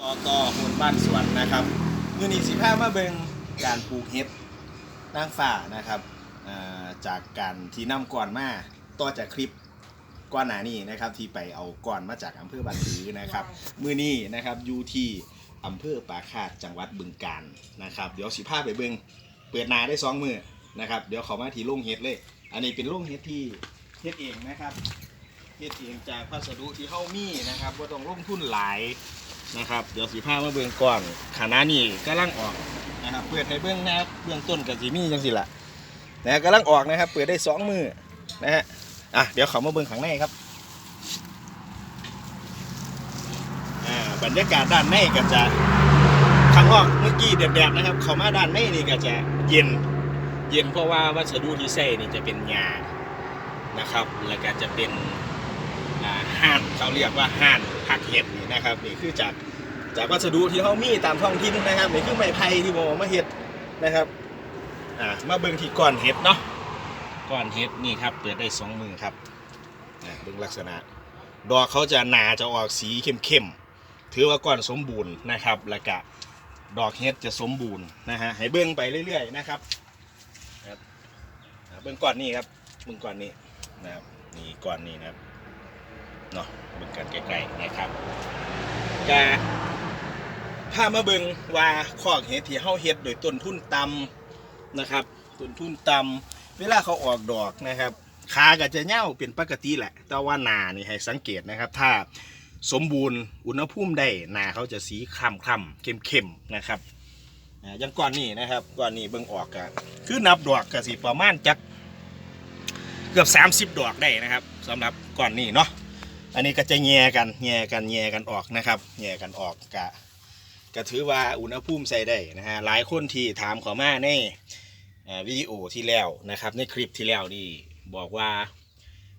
ต่อต่อคนบ้านสวนนะครับมือนี้สิพามาเบิงการปลูกเห็ดนางฟ้านะครับอ่าจากการที่นำก่อนมาต่อจากคลิปก่อนหน้านี้นะครับ ที่ไปเอาก่อนมาจากอำเภอบันถือนะครับมือนี้นะครับอยู่ที่อำเภอปากคาดจังหวัดบึงกาฬนะครับ เดี๋ยวสิพาไปเบิงเปิดนาได้สองมือนะครับ เดี๋ยวเขามาที่โรงเห็ดเลย อันนี้เป็นโรงเห็ดที่เฮ็ดเองนะครับเฮ็ดเองจากวัสดุที่เฮามีนะครับบ่ต้องลงทุนหลาย นะครับ เดี๋ยวสีผ้ามาเบื้องก่อนขณะนี้กำลังออกนะครับเปิดให้เบื้องนะครับเบื้องต้นกับสีมีจังสิละนะกำลังออกนะครับ เปิดได้สองมือนะฮะอะเดี๋ยวเขามาเบื้องข้างในครับอ่าบรรยากาศด้านในก็จะข้างนอกเมื่อกี้แดดๆนะครับ เขามาด้านในนี่ก็จะเย็นเย็นเพราะว่าวัสดุที่ใส่นี่จะเป็นหญ้านะครับ แล้วก็จะเป็น ห่านเขาเรียกว่าห่านผักเห็ดนี่นะครับนี่คือจากจากวัสดุที่เขามีตามท้องถิ่นนะครับนี่คือไม้ไผ่ที่บอกมาเห็ดนะครับอ่ามาเบิ่งที่ก้อนเห็ดเนาะก้อนเห็ดนี่ครับเปิดได้สองมือครับอ่าเบิ่งลักษณะ ดอกเขาจะหนาจะออกสีเข้มๆถือว่าก้อนสมบูรณ์นะครับแล้วก็ดอกเห็ดจะสมบูรณ์นะฮะให้เบิ่งไปเรื่อยๆนะครับครับอ่าเบิ่งก้อนนี้ครับเบิ่งก้อนนี้นะครับนี่ก้อนนี้นะครับ เนาะเบิ่งกันไกลๆนะครับกาพามาเบิ่งว่าคอกเห็ดที่เฮาเฮ็ดโดยต้นทุนต่ำนะครับต้นทุนต่ำเวลาเขาออกดอกนะครับขาก็จะเน่าเป็นปกติแหละ แต่ว่าหนานี่ให้สังเกตนะครับ ถ้าสมบูรณ์อุณหภูมิได้หนาเขาจะสีคล้ำคล้ำๆเข้มนะครับอย่างก่อนนี้นะครับก่อนนี้เบิ่งออกก็คือนับดอกก็สิประมาณจักเกือบ 30 ดอกได้นะครับสำหรับก่อนนี้เนาะ อันนี้ก็จะแย่กันแย่กันแย่กันออกนะครับแย่กันออกกะก็ถือว่าอุณหภูมิใส่ได้นะฮะหลายคนที่ถามขอมาในวิดีโอที่แล้วนะครับ ในคลิปที่แล้วนี่บอกว่า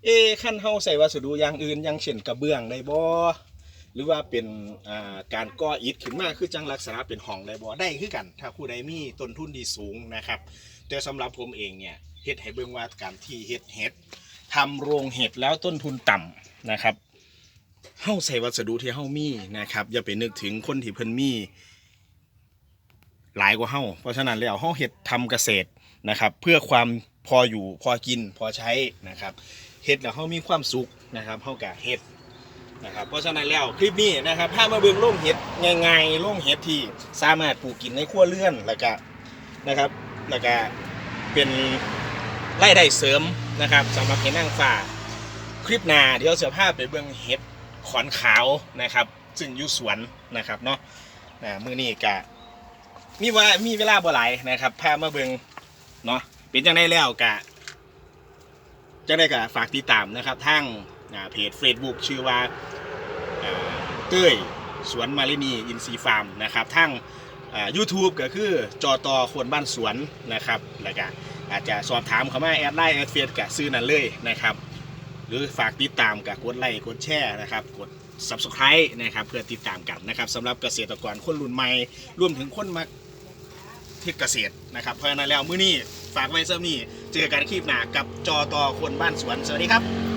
เอ๊ขั้นเฮาใส่วัสดุอย่างอื่นอย่างเช่นกระเบื้องได้บ่หรือว่าเป็นการก่ออิฐขึ้นมาคือจังลักษณะเป็นห้องได้บ่ได้คือกัน ถ้าผู้ใดมีต้นทุนที่สูงนะครับ แต่สำหรับผมเองเนี่ยเฮ็ดให้เบิ่งว่าการที่เฮ็ดเฮ็ด ทำโรงเห็ดแล้วต้นทุนต่ำนะครับเฮาใส่วัสดุที่เฮามีนะครับ อย่าไปนึกถึงคนที่เพิ่นมีหลายกว่าเฮ้าเพราะฉะนั้นแล้วเฮ้าเฮ็ดทำเกษตรนะครับ เพื่อความพออยู่พอกินพอใช้นะครับเฮ็ดแล้วเฮามีความสุขนะครับเฮาก็เฮ็ดนะครับเพราะฉะนั้นแล้วคลิปนี้นะครับพามาเบิ่งโรงเห็ดง่ายๆโรงเห็ดที่สามารถปลูกกินในครัวเรือนแล้วก็นะครับแล้วก็เป็น รายได้เสริมนะครับสำหรับเห็ดนางฟ้าคลิปหน้าเดี๋ยวเสือภาพไปเบิ่งเห็ดขอนขาวนะครับซึ่งอยู่สวนนะครับเนาะนะมือนี้กะมีว่ามีเวลาบ่หลายนะครับพามาเบิ่งเนาะเป็นจังได้แล้วกะจังได้กะฝากติดตามนะครับทางเพจ Facebook ชื่อว่าเต้ยสวนมาลินีอินซีฟาร์มนะครับทางอ่า YouTube ก็คือจอตอคนบ้านสวนนะครับแล้วก็ อาจจะสอบถามเขามาแอดไลน์แอดเฟซกับซื้อนั่นเลยนะครับ หรือฝากติดตามกับกดไลค์กดแชร์นะครับกด subscribe นะครับเพื่อติดตามกันนะครับสำหรับเกษตรกรคนรุ่นใหม่รวมถึงคนมักเทศเกษตรนะครับเพราะฉะนั้นแล้วมื้อนี้ฝากไว้เสำนี้เจอกันคลิปหน้ากับจอตอคนบ้านสวน สวัสดีครับ